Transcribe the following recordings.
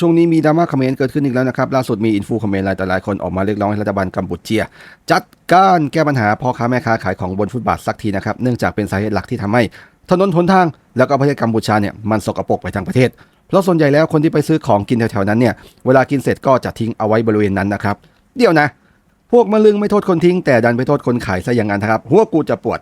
ช่วงนี้มีดราม่าคอมเขมรเกิดขึ้นอีกแล้วนะครับ ล่าสุดมีอินฟูคอมเขมรหลายต่อหลายคนออกมาเรียกร้องให้รัฐบาลกัมพูเชีย จัดการแก้ปัญหาพ่อค้าแม่ค้าขายของบนฟุตบาทสักทีนะครับ เนื่องจากเป็นสาเหตุหลักที่ทำให้ถนนหนทาง แล้วก็ประเทศกัมพูชาเนี่ยมันสกปรกไปทั้งประเทศ เพราะส่วนใหญ่แล้วคนที่ไปซื้อของกินแถวๆนั้นเนี่ยเวลากินเสร็จก็จะทิ้งเอาไว้บริเวณนั้นนะครับเดี๋ยวนะ พวกมะลึงไม่โทษคนทิ้งแต่ดันไปโทษคนขายซะอย่างนั้นนะครับหัวกูจะปวด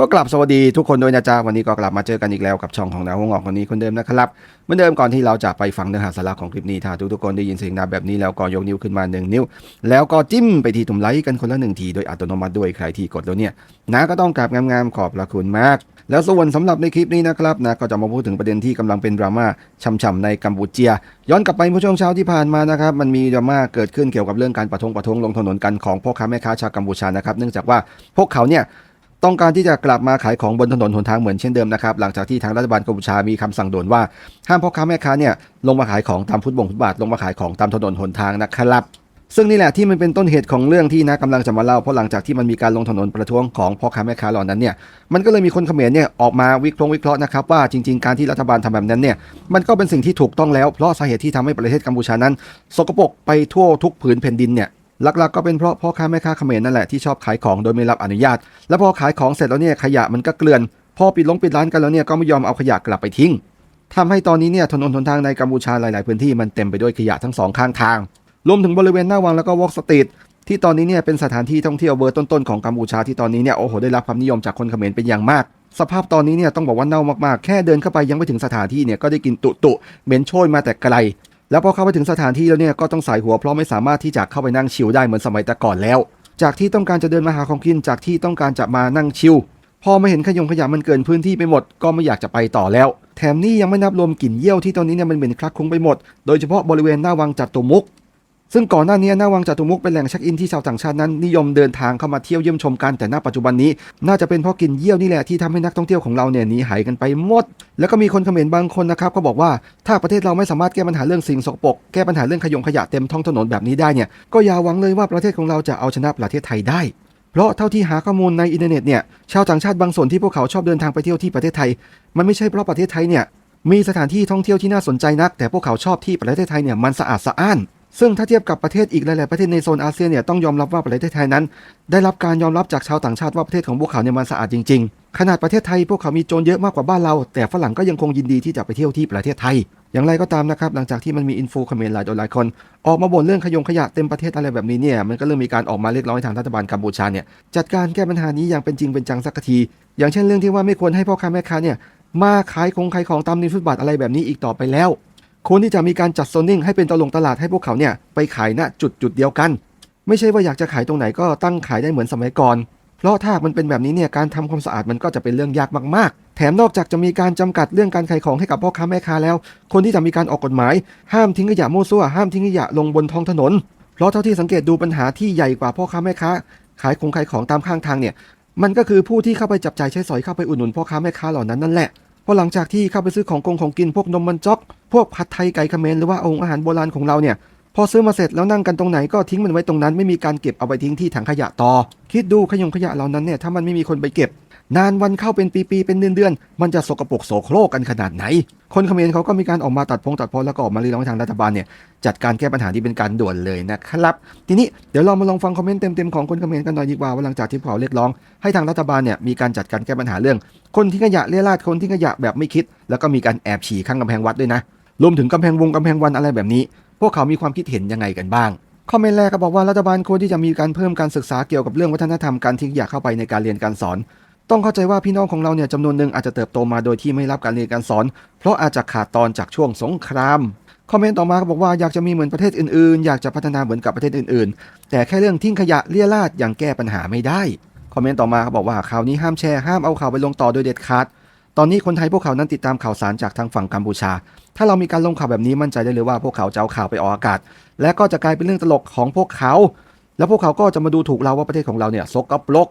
ก็กลับสวัสดีทุกคนด้วยนะจ๊ะวันนี้ก็กลับมาเจอกันอีกแล้วกับช่องของดาวหงอกคนนี้คนเดิมนะครับเหมือนเดิมก่อนที่เราจะไปฟังเนื้อหาสาระของคลิปนี้ถ้าทุกทุกๆคนได้ยินเสียงดังแบบนี้แล้วก็ยกนิ้วขึ้นมาหนึ่งนิ้ว แล้วก็จิ้มไปที่ตุ่มไลค์กันคนละหนึ่งทีโดยอัตโนมัติด้วยใครที่กดแล้วเนี่ยนะก็ต้องกราบงามๆขอบพระคุณมาก แล้วส่วนสำหรับในคลิปนี้นะครับนะก็จะมาพูดถึงประเด็นที่กำลังเป็นดราม่าช่ำๆในกัมพูเชีย ย้อนกลับไปเมื่อช่วงเช้าที่ผ่านมานะครับมันมีดราม่าเกิดขึ้นเกี่ยวกับเรื่องการประท้วงประท้วงลงถนนกันของพ่อค้าแม่ค้าชาวกัมพูชานะครับเนื่องจากว่าพวกเขาเนี่ย ต้องการที่จะกลับมาขายของบนถนนหนทางเหมือนเช่นเดิมนะครับหลังจากที่ทางรัฐบาลกัมพูชามีคำสั่งด่วนว่าห้ามพ่อค้าแม่ค้าเนี่ยลงมาขายของตามฟุตบงฟุตบาทลงมาขายของตามถนนหนทางนะครับซึ่งนี่แหละที่มันเป็นต้นเหตุของเรื่องที่นะกำลังจะมาเล่าเพราะหลังจากที่มันมีการลงถนนประท้วงของพ่อค้าแม่ค้าเหล่านั้นเนี่ยมันก็เลยมีคนเขมรเนี่ยออกมาวิเคราะห์วิเคราะห์นะครับว่าจริง ๆ การที่รัฐบาลทำแบบนั้นเนี่ยมันก็เป็นสิ่งที่ถูกต้องแล้วเพราะสาเหตุที่ทำให้ประเทศกัมพูชานั้น สกปรกไปทั่วทุกผืนแผ่นดินเนี่ย หลักๆก็เป็นเพราะพ่อค้าแม่ค้าเขมรนั่นแหละที่ชอบขายของโดยไม่รับอนุญาต แล้วพอขายของเสร็จแล้วเนี่ยขยะมันก็เกลื่อนพอปิดลงปิดร้านกันแล้วเนี่ยก็ไม่ยอมเอาขยะกลับไปทิ้งทำให้ตอนนี้เนี่ยถนนหนทางในกัมพูชาหลาย ๆ พื้นที่มันเต็มไปด้วยขยะทั้งสองข้างทาง รวมถึงบริเวณหน้าวังแล้วก็วอล์กสตรีทที่ตอนนี้เนี่ยเป็นสถานที่ท่องเที่ยวเบอร์ต้น ๆ ของกัมพูชาที่ตอนนี้เนี่ยโอ้โหได้รับความนิยมจากคนเขมรเป็นอย่างมาก สภาพตอนนี้เนี่ยต้องบอกว่าเน่ามากๆ แค่เดินเข้าไปยังไม่ถึงสถานที่เนี่ยก็ได้กลินตุตุเหม็นโชยมาแต่ไกล แล้วพอเข้าไปถึงสถานที่แล้วเนี่ยก็ต้องสายหัวเพราะไม่สามารถที่จะเข้าไปนั่งชิลได้เหมือนสมัยแต่ก่อนแล้ว จากที่ต้องการจะเดินมาหาของกินจากที่ต้องการจะมานั่งชิลพอมาเห็นขยงขยะมันเกินพื้นที่ไปหมด ก็ไม่อยากจะไปต่อแล้ว แถมนี่ยังไม่นับรวมกลิ่นเยี่ยวที่ตอนนี้เนี่ยมันเหม็นคลักคลุ้งไปหมด โดยเฉพาะบริเวณหน้าวังจัตุมุก ซึ่งก่อนหน้านี้หน้าวังจตุมุกเป็นแหล่งเช็คอินที่ชาวต่างชาตินั้นนิยมเดินทางเข้ามาเที่ยวเยี่ยมชมกันแต่ณปัจจุบันนี้ น่าจะเป็นเพราะกินเยี่ยวนี่แหละที่ทำให้นักท่องเที่ยวของเราเนี่ยหนีหายกันไปหมด แล้วก็มีคนเขมรบางคนนะครับก็บอกว่าถ้าประเทศเราไม่สามารถแก้ปัญหาเรื่องสิ่งสกปรกแก้ปัญหาเรื่องขยงขยะเต็มท้องถนนแบบนี้ได้เนี่ยก็อย่าหวังเลยว่าประเทศของเราจะเอาชนะประเทศไทยได้เพราะเท่าที่หาข้อมูลในอินเทอร์เน็ตเนี่ยชาวต่างชาติบางส่วนที่พวกเขาชอบเดินทางไปเที่ยวที่ประเทศไทย มันไม่ใช่เพราะประเทศไทยเนี่ยมีสถานที่ท่องเที่ยวที่น่าสนใจนัก แต่พวกเขาชอบที่ประเทศไทยเนี่ยมันสะอาดสะอ้าน ซึ่งถ้าเทียบกับประเทศอีกหลาย ๆ ประเทศในโซนอาเซียนเนี่ยต้องยอมรับว่าประเทศไทยนั้น ได้รับการยอมรับจากชาวต่างชาติว่าประเทศของพวกเขาเนี่ยมันสะอาดจริง ๆ ขนาดประเทศไทยพวกเขามีโจรเยอะมากกว่าบ้านเรา แต่ฝรั่งก็ยังคงยินดีที่จะไปเที่ยวที่ประเทศไทย อย่างไรก็ตามนะครับหลังจากที่มันมีอินฟูเขมรหลายต่อหลายคน ออกมาบ่นเรื่องขยงขยะเต็มประเทศอะไรแบบนี้เนี่ยมันก็เริ่มมีการออกมาเรียกร้องให้ทางรัฐบาลกัมพูชาเนี่ยจัดการแก้ปัญหานี้อย่างเป็นจริงเป็นจังสักที อย่างเช่นเรื่องที่ว่าไม่ควรให้พ่อค้าแม่ค้าเนี่ยมาขายของขายของตามริมฟุตบาทอะไรแบบนี้อีกต่อไปแล้ว ควรที่จะมีการจัดโซนนิ่งให้เป็นตลงตลาดให้พวกเขาเนี่ยไปขายณจุดจุดเดียวกัน ไม่ใช่ว่าอยากจะขายตรงไหนก็ตั้งขายได้เหมือนสมัยก่อน เพราะถ้ามันเป็นแบบนี้เนี่ยการทำความสะอาดมันก็จะเป็นเรื่องยากมากๆ แถมนอกจากจะมีการจำกัดเรื่องการขายของให้กับพ่อค้าแม่ค้าแล้ว คนที่จะมีการออกกฎหมาย ห้ามทิ้งขยะมั่วซั่วห้ามทิ้งขยะลงบนท้องถนน เพราะเท่าที่สังเกตดูปัญหาที่ใหญ่กว่าพ่อค้าแม่ค้าขายของขายของตามข้างทางเนี่ยมันก็คือผู้ที่เข้าไปจับจ่ายใช้สอยเข้าไปอุดหนุนพ่อค้าแม่ค้าเหล่านั้นนั่นแหละ เพราะหลังจากที่เข้าไปซื้อของกงของกินพวกนมมันจ๊อก พวกผัดไทยไก่เขมรหรือว่าองค์อาหารโบราณของเราเนี่ยพอซื้อมาเสร็จแล้วนั่งกันตรงไหนก็ทิ้งมันไว้ตรงนั้นไม่มีการเก็บเอาไปทิ้งที่ถังขยะต่อ คิดดูขยงขยะเหล่านั้นเนี่ยถ้ามันไม่มีคนไปเก็บ นานวันเข้าเป็นปีๆเป็นเดือนๆมันจะสกปรกโสโครกกันขนาดไหน คนเขมรเขาก็มีการออกมาตัดพงตัดพอแล้วก็ออกมาเรียกร้องให้ทางรัฐบาลเนี่ยจัดการแก้ปัญหาที่เป็นการด่วนเลยนะครับ ทีนี้เดี๋ยวเรามาลองฟังคอมเมนต์เต็มๆของคนเขมรกันหน่อยดีกว่าว่าหลังจากที่พวกเขาเรียกร้อง ให้ทางรัฐบาลเนี่ยมีการจัดการแก้ปัญหาเรื่อง คนทิ้งขยะเลี่ยราดคนทิ้งขยะแบบไม่คิด แล้วก็มีการแอบฉี่ข้างกำแพงวัดด้วยนะรวมถึงกำแพงวงกำแพงวันอะไรแบบนี้ พวกเขามีความคิดเห็นยังไงกันบ้างคอมเมนต์แรกก็บอกว่ารัฐบาลควรที่จะมีการเพิ่มการศึกษาเกี่ยวกับเรื่องวัฒนธรรมการทิ้งขยะเข้าไปในการเรียนการสอน ต้องเข้าใจว่าพี่น้องของเราเนี่ยจำนวนหนึ่งอาจจะเติบโตมาโดยที่ไม่รับการเรียนการสอน เพราะอาจจะขาดตอนจากช่วงสงครามคอมเมนต์ต่อมาก็บอกว่าอยากจะมีเหมือนประเทศอื่นๆ อยากจะพัฒนาเหมือนกับประเทศอื่นๆ แต่แค่เรื่องทิ้งขยะเลี่ยราดยังแก้ปัญหาไม่ได้ คอมเมนต์ต่อมาเขาบอกว่าข่าวนี้ห้ามแชร์ห้ามเอาข่าวไปลงต่อโดยเด็ดขาด ตอนนี้คนไทยพวกเขานั้นติดตามข่าวสารจากทางฝั่งกัมพูชา ถ้าเรามีการลงข่าวแบบนี้มั่นใจได้เลยว่าพวกเขาจะเอาข่าวไปออกอากาศ และก็จะกลายเป็นเรื่องตลกของพวกเขา แล้วพวกเขาก็จะมาดูถูกเราว่าประเทศของเราเนี่ยสกปรก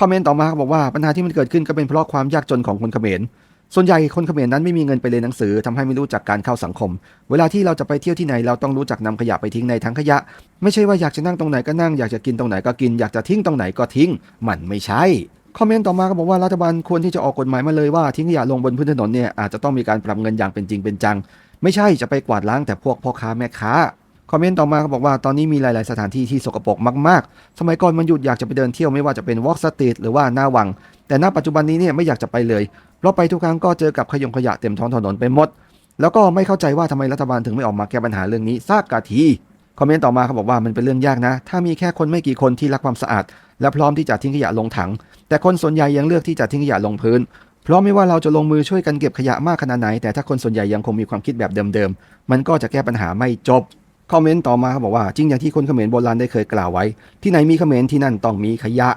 คอมเมนต์ต่อมาเขาบอกว่าปัญหาที่มันเกิดขึ้นก็เป็นเพราะความยากจนของคนเขมร ส่วนใหญ่คนเขมรนั้นไม่มีเงินไปเรียนหนังสือทำให้ไม่รู้จักการเข้าสังคม เวลาที่เราจะไปเที่ยวที่ไหนเราต้องรู้จักนำขยะไปทิ้งในถังขยะ ไม่ใช่ว่าอยากจะนั่งตรงไหนก็นั่งอยากจะกินตรงไหนก็กินอยากจะทิ้งตรงไหนก็ทิ้ง มันไม่ใช่คอมเมนต์ต่อมาก็บอกว่ารัฐบาลควรที่จะออกกฎหมายมาเลยว่าทิ้งขยะลงบนพื้นถนนเนี่ยอาจจะต้องมีการปรับเงินอย่างเป็นจริงเป็นจัง ไม่ใช่จะไปกวาดล้างแต่พวกพ่อค้าแม่ค้า คอมเมนต์ต่อมาเขาบอกว่าตอนนี้มีหลาย ๆ สถานที่ที่สกปรกมาก ๆ สมัยก่อนมันหยุดอยากจะไปเดินเที่ยวไม่ว่าจะเป็นวอล์กสตรีทหรือว่าหน้าวัง แต่ณปัจจุบันนี้เนี่ยไม่อยากจะไปเลย เพราะไปทุกครั้งก็เจอกับขยงขยะเต็มท้องถนนไปหมด แล้วก็ไม่เข้าใจว่าทำไมรัฐบาลถึงไม่ออกมาแก้ปัญหาเรื่องนี้ซากกะทีคอมเมนต์ต่อมาเขาบอกว่ามันเป็นเรื่องยากนะ ถ้ามีแค่คนไม่กี่คนที่รักความสะอาด และพร้อมที่จะทิ้งขยะลงถัง แต่คนส่วนใหญ่ยังเลือกที่จะทิ้งขยะลงพื้น เพราะไม่ว่าเราจะลงมือช่วยกันเก็บขยะมากขนาดไหน แต่ถ้าคนส่วนใหญ่ยังคงมีความคิดแบบเดิมๆ มันก็จะแก้ปัญหาไม่จบ คอมเมนต์ต่อมาเขาบอกว่าจริงอย่างที่คนเขมรโบราณได้เคยกล่าวไว้ ที่ไหนมีเขมรที่นั่นต้องมีขยะ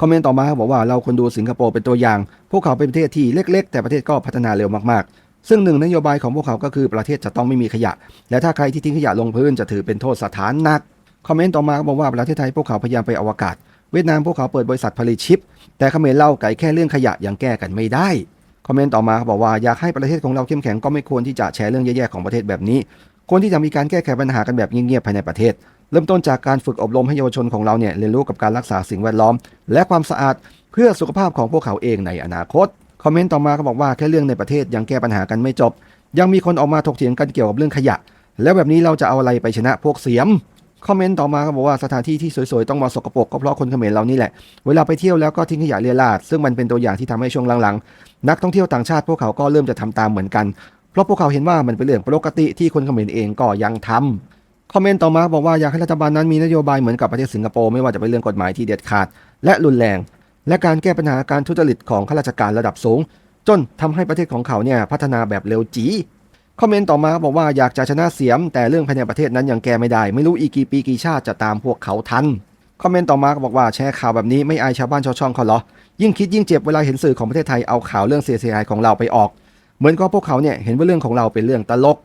คอมเมนต์ต่อมาเขาบอกว่าเราควรดูสิงคโปร์เป็นตัวอย่าง พวกเขาเป็นประเทศที่เล็ก ๆ แต่ประเทศก็พัฒนาเร็วมากๆ ซึ่งหนึ่งนโยบายของพวกเขาก็คือประเทศจะต้องไม่มีขยะ และถ้าใครที่ทิ้งขยะลงพื้นจะถือเป็นโทษสถานหนักคอมเมนต์ต่อมาบอกว่าประเทศไทยพวกเขาพยายามไปอวกาศ เวียดนามพวกเขาเปิดบริษัทผลิตชิป แต่เขมรเล่าไก่แค่เรื่องขยะยังแก้กันไม่ได้คอมเมนต์ต่อมาเขาบอกว่าอยากให้ประเทศของเราเข้มแข็งก็ไม่ควรที่จะแชร์เรื่องแย่ๆของประเทศแบบนี้ ควรที่จะมีการแก้ไขปัญหากันแบบเงียบๆภายในประเทศ เริ่มต้นจากการฝึกอบรมให้เยาวชนของเราเนี่ยเรียนรู้กับการรักษาสิ่งแวดล้อม และความสะอาดเพื่อสุขภาพของพวกเขาเองในอนาคตคอมเมนต์ต่อมาเขาบอกว่าแค่เรื่องในประเทศยังแก้ปัญหากันไม่จบ ยังมีคนออกมาถกเถียงกันเกี่ยวกับเรื่องขยะ แล้วแบบนี้เราจะเอาอะไรไปชนะพวกเสียมคอมเมนต์ต่อมาเขาบอกว่าสถานที่ที่สวยๆ ต้องมาสกปรกก็เพราะคนเขมรเรานี่แหละ เวลาไปเที่ยวแล้วก็ทิ้งขยะเรี่ยราดซึ่งมันเป็นตัวอย่างที่ทำให้ช่วงหลังๆ นักท่องเที่ยวต่างชาติพวกเขาก็เริ่มจะทำตามเหมือนกัน เพราะพวกเขาเห็นว่ามันเป็นเรื่องปกติที่คนเขมรเองก็ยังทำคอมเมนต์ต่อมาบอกว่าอยากให้รัฐบาลนั้นมีนโยบายเหมือนกับประเทศสิงคโปร์ไม่ว่าจะเป็นเรื่องกฎหมายที่เด็ดขาด และรุนแรง และการแก้ปัญหาการทุจริตของข้าราชการระดับสูง จนทำให้ประเทศของเขาเนี่ยพัฒนาแบบเร็วจีคอมเมนต์ต่อมาบอกว่าอยากจะชนะเสียม แต่เรื่องภายในประเทศนั้นยังแก้ไม่ได้ ไม่รู้อีกกี่ปีกี่ชาติจะตามพวกเขาทันคอมเมนต์ต่อมาก็บอกว่าแชร์ข่าวแบบนี้ไม่อายชาวบ้านชาวช่องเขาเหรอยิ่งคิดยิ่งเจ็บเวลาเห็นสื่อของประเทศไทยเอาข่าวเรื่องเสียหายของเราไปออก เหมือนกับพวกเขาเนี่ยเห็นว่าเรื่องของเราเป็นเรื่องตลก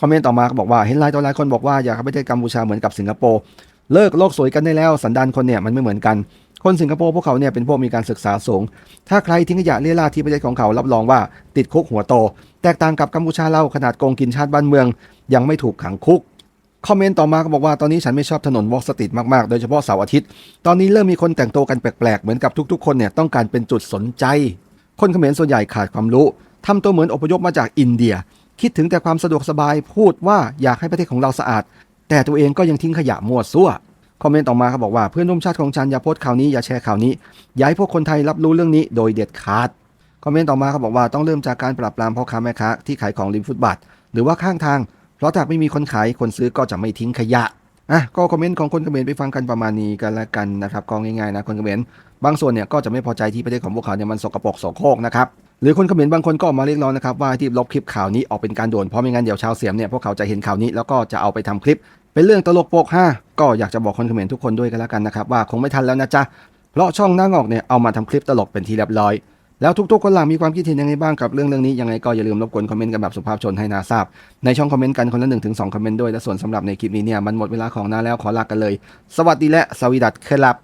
คอมเมนต์ต่อมาก็บอกว่าเห็นหลายต่อหลายคนบอกว่าอยากให้ประเทศกัมพูชาเหมือนกับสิงคโปร์เลิกโลกสวยกันได้แล้วสันดานคนเนี่ยมันไม่เหมือนกัน คนสิงคโปร์พวกเขาเนี่ยเป็นพวกมีการศึกษาสูง ถ้าใครทิ้งขยะเลี่ยราที่ประเทศของเขารับรองว่าติดคุกหัวโต แตกต่างกับกัมพูชาเราขนาดโกงกินชาติบ้านเมือง ยังไม่ถูกขังคุกคอมเมนต์ต่อมาก็บอกว่าตอนนี้ฉันไม่ชอบถนนวอล์กสตรีทมากๆ โดยเฉพาะเสาร์อาทิตย์ ตอนนี้เริ่มมีคนแต่งตัวกันแปลกๆ เหมือนกับทุกๆ คนเนี่ยต้องการเป็นจุดสนใจ คนเขมรส่วนใหญ่ขาดความรู้ ทำตัวเหมือนอพยพมาจากอินเดีย คิดถึงแต่ความสะดวกสบายพูดว่าอยากให้ประเทศของเราสะอาด แต่ตัวเองก็ยังทิ้งขยะมั่วซั่วคอมเมนต์ต่อมาเขาบอกว่าเพื่อนร่วมชาติของฉันอย่าโพสต์ข่าวนี้อย่าแชร์ข่าวนี้อย่าให้พวกคนไทยรับรู้เรื่องนี้โดยเด็ดขาดคอมเมนต์ต่อมาเขาบอกว่าต้องเริ่มจากการปราบปรามพ่อค้าแม่ค้าที่ขายของริมฟุตบาทหรือว่าข้างทาง เพราะถ้าไม่มีคนขายคนซื้อก็จะไม่ทิ้งขยะอะก็คอมเมนต์ของคนเขมรไปฟังกันประมาณนี้กันละกันนะครับก็ง่ายๆนะคนเขมรบางส่วนเนี่ยก็จะไม่พอใจที่ประเทศของพวกเขาเนี่ยมันสกปรกโสโครกนะครับ หรือคนเขมรบางคนก็ออกมาเรียกร้องนะครับว่าที่ลบคลิปข่าวนี้ออกเป็นการด่วนเพราะไม่งั้นเดี๋ยวชาวเสียมเนี่ยพวกเขาจะเห็นข่าวนี้แล้วก็จะเอาไปทำคลิป เป็นเรื่องตลกโปกฮาก็อยากจะบอกคนเขมรทุกคนด้วยกันแล้วกันนะครับว่าคงไม่ทันแล้วนะจ๊ะเพราะช่องหน้างอกเนี่ยเอามาทำคลิปตลกเป็นทีเรียบร้อยแล้วทุกๆคนหลังมีความคิดเห็นยังไงบ้างกับเรื่องเรื่องนี้ยังไงก็อย่าลืมรบกวนคอมเมนต์กันแบบสุภาพชนให้นาทราบ ในช่องคอมเมนต์กันคนละหนึ่งถึงสองคอมเมนต์ด้วยและส่วนสำหรับในคลิปนี้เนี่ยมันหมดเวลาของนาแล้วขอลากันเลย สวัสดีและสวีดัตเคลับ